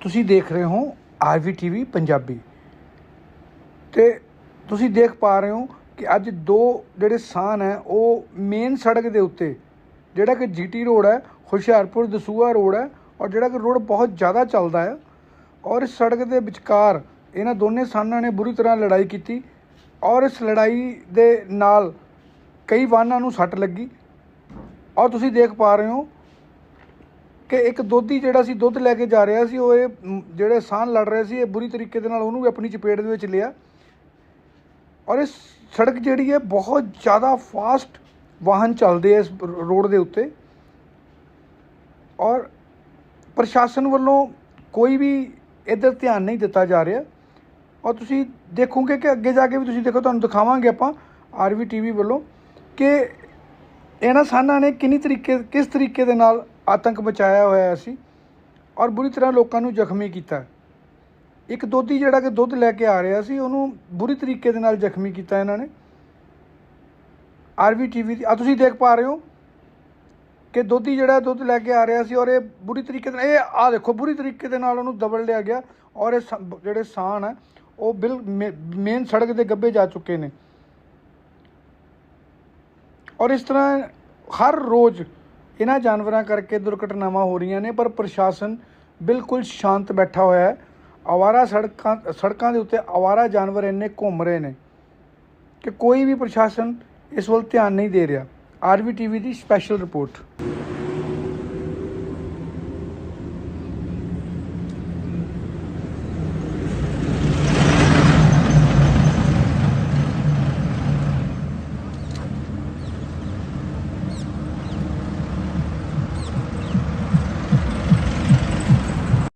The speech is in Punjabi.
ਤੁਸੀਂ ਦੇਖ ਰਹੇ ਹੋ ਆਰਵੀ ਟੀਵੀ ਪੰਜਾਬੀ। ਤੇ ਤੁਸੀਂ ਦੇਖ ਪਾ ਰਹੇ ਹੋ ਕਿ ਅੱਜ ਦੋ ਜਿਹੜੇ ਸਾਨ ਹੈ, ਉਹ ਮੇਨ ਸੜਕ ਦੇ ਉੱਤੇ, ਜਿਹੜਾ ਕਿ ਜੀਟੀ ਰੋਡ ਹੈ, ਹੁਸ਼ਿਆਰਪੁਰ ਦਸੂਆ ਰੋਡ ਹੈ ਔਰ ਜਿਹੜਾ ਕਿ ਰੋਡ ਬਹੁਤ ਜ਼ਿਆਦਾ ਚੱਲਦਾ ਹੈ ਔਰ ਇਸ ਸੜਕ ਦੇ ਵਿਚਕਾਰ ਇਹਨਾਂ ਦੋਨੇ ਸਾਨਾਂ ਨੇ ਬੁਰੀ ਤਰ੍ਹਾਂ ਲੜਾਈ ਕੀਤੀ ਔਰ ਇਸ ਲੜਾਈ ਦੇ ਨਾਲ ਕਈ ਵਾਹਨਾਂ ਨੂੰ ਸੱਟ ਲੱਗੀ ਔਰ ਤੁਸੀਂ ਦੇਖ ਪਾ ਰਹੇ ਹੋ ਕਿ ਇੱਕ ਦੋਧੀ ਜਿਹੜਾ ਸੀ, ਦੁੱਧ ਲੈ ਕੇ ਜਾ ਰਿਹਾ ਸੀ, ਉਹ ਇਹ ਜਿਹੜੇ ਸਾਨ ਲੜ ਰਹੇ ਸੀ, ਇਹ ਬੁਰੀ ਤਰੀਕੇ ਦੇ ਨਾਲ ਉਹਨੂੰ ਵੀ ਆਪਣੀ ਚਪੇਟ ਦੇ ਵਿੱਚ ਲਿਆ। ਔਰ ਇਸ ਸੜਕ ਜਿਹੜੀ ਹੈ, ਬਹੁਤ ਜ਼ਿਆਦਾ ਫਾਸਟ ਵਾਹਨ ਚੱਲਦੇ ਆ ਇਸ ਰੋਡ ਦੇ ਉੱਤੇ। ਔਰ ਪ੍ਰਸ਼ਾਸਨ ਵੱਲੋਂ ਕੋਈ ਵੀ ਇੱਧਰ ਧਿਆਨ ਨਹੀਂ ਦਿੱਤਾ ਜਾ ਰਿਹਾ। ਔਰ ਤੁਸੀਂ ਦੇਖੋਗੇ ਕਿ ਅੱਗੇ ਜਾ ਕੇ ਵੀ ਤੁਸੀਂ ਦੇਖੋ, ਤੁਹਾਨੂੰ ਦਿਖਾਵਾਂਗੇ ਆਪਾਂ ਆਰਵੀ ਟੀਵੀ ਵੱਲੋਂ ਕਿ ਇਹਨਾਂ ਸਾਨਾਂ ਨੇ ਕਿੰਨੀ ਤਰੀਕੇ, ਕਿਸ ਤਰੀਕੇ ਦੇ ਨਾਲ ਆਤੰਕ ਮਚਾਇਆ ਹੋਇਆ ਸੀ ਔਰ ਬੁਰੀ ਤਰ੍ਹਾਂ ਲੋਕਾਂ ਨੂੰ ਜ਼ਖਮੀ ਕੀਤਾ। ਇੱਕ ਦੋਧੀ ਜਿਹੜਾ ਕਿ ਦੁੱਧ ਲੈ ਕੇ ਆ ਰਿਹਾ ਸੀ, ਉਹਨੂੰ ਬੁਰੀ ਤਰੀਕੇ ਦੇ ਨਾਲ ਜ਼ਖਮੀ ਕੀਤਾ ਇਹਨਾਂ ਨੇ। ਆਰਵੀ ਟੀਵੀ ਦੀ ਆ ਤੁਸੀਂ ਦੇਖ ਪਾ ਰਹੇ ਹੋ ਕਿ ਦੋਧੀ ਜਿਹੜਾ ਦੁੱਧ ਲੈ ਕੇ ਆ ਰਿਹਾ ਸੀ ਔਰ ਇਹ ਬੁਰੀ ਤਰੀਕੇ ਦੇ ਨਾਲ ਇਹ ਆ ਦੇਖੋ, ਬੁਰੀ ਤਰੀਕੇ ਦੇ ਨਾਲ ਉਹਨੂੰ ਦਬੜ ਲਿਆ ਗਿਆ ਔਰ ਇਹ ਸ- ਜਿਹੜੇ ਸਾਨ ਹੈ ਉਹ ਬਿਲ ਮੇਨ ਸੜਕ ਦੇ ਗੱਬੇ ਜਾ ਚੁੱਕੇ ਨੇ। ਔਰ ਇਸ ਤਰ੍ਹਾਂ ਹਰ ਰੋਜ਼ ਇਹਨਾਂ ਜਾਨਵਰਾਂ ਕਰਕੇ ਦੁਰਘਟਨਾਵਾਂ ਹੋ ਰਹੀਆਂ ਨੇ, ਪਰ ਪ੍ਰਸ਼ਾਸਨ ਬਿਲਕੁਲ ਸ਼ਾਂਤ ਬੈਠਾ ਹੋਇਆ ਹੈ। ਆਵਾਰਾ ਸੜਕਾਂ ਸੜਕਾਂ ਦੇ ਉੱਤੇ ਆਵਾਰਾ ਜਾਨਵਰ ਇੰਨੇ ਘੁੰਮ ਰਹੇ ਨੇ ਕਿ ਕੋਈ ਵੀ ਪ੍ਰਸ਼ਾਸਨ ਇਸ ਵੱਲ ਧਿਆਨ ਨਹੀਂ ਦੇ ਰਿਹਾ। ਆਰਵੀ ਟੀਵੀ ਦੀ ਸਪੈਸ਼ਲ ਰਿਪੋਰਟ।